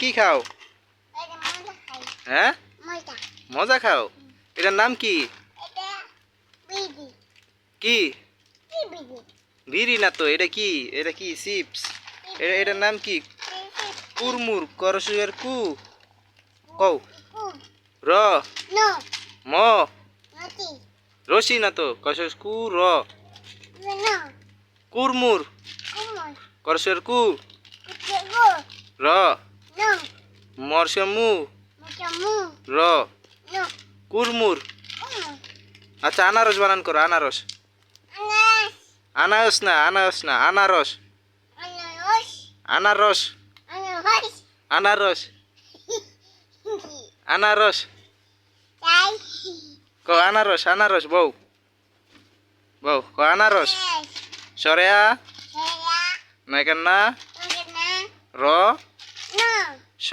কি খাও? হ্যাঁ? মজা। খাও? এটার নাম কি? কি কি? বিড়ি। না তো এটা কি? এটা কি চিপস? এটা এটার নাম কি? কুরমুর করসুয়ের কু। কও। র। ম। রশি না তো কসস কু র। কুরমুর। করসুয়ের কু। র। নো মরসমু মচামু র নো কুরমুর কুমন আচ্ছা আনারস বানান করো আনারস আনাস আনারস না আনারস না আনারস আনারস আনারস আনারস আনারস আনারস তাই ক আনারস আনারস বউ বউ ক আনারস সরেয়া হেয়া নাইকান না ওগনা র নো স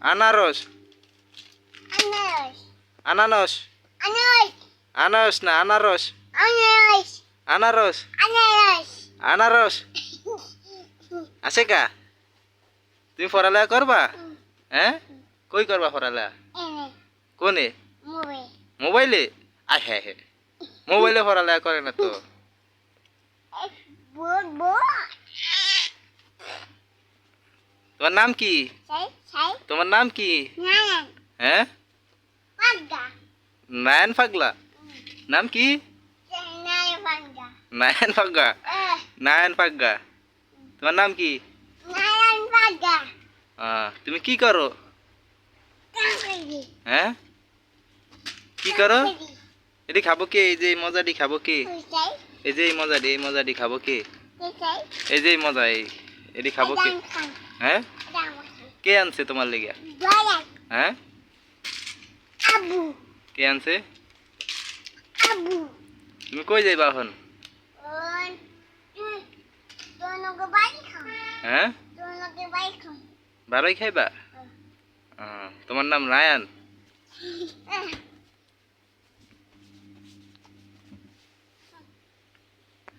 আনারস। আনারস আনারস না আনারস। আনারস। আনারস। আছে কা? তুমি পড়ালেখা করবা? হ্যাঁ? কই করবা পড়ালেখা? কোনে? মোবাইলে? আয় হ্যাঁ হ্যাঁ। মোবাইলে পড়ালেখা করে না তো। তোমার নাম কি? তোমার নাম কি? হ্যাঁ? নায়ন পাগলা নাম কি? নায়ন এ নায়ন পাগা তোমার নাম কি? তুমি কি করো? হ্যাঁ? কি করো? এটি খাব কে? এই যে এই মজাটি খাব কে? এই যে এই মজাটি এই মজাটি খাব কে? এই যে এই মজা এই এটি খাব কে? হ্যাঁ? কে আনছে তোমার লেগে? হ্যাঁ? কে আনছে? তুমি কই যাইবা এখন? হ্যাঁ? বারোই খাইবা? তোমার নাম রায়ান? এ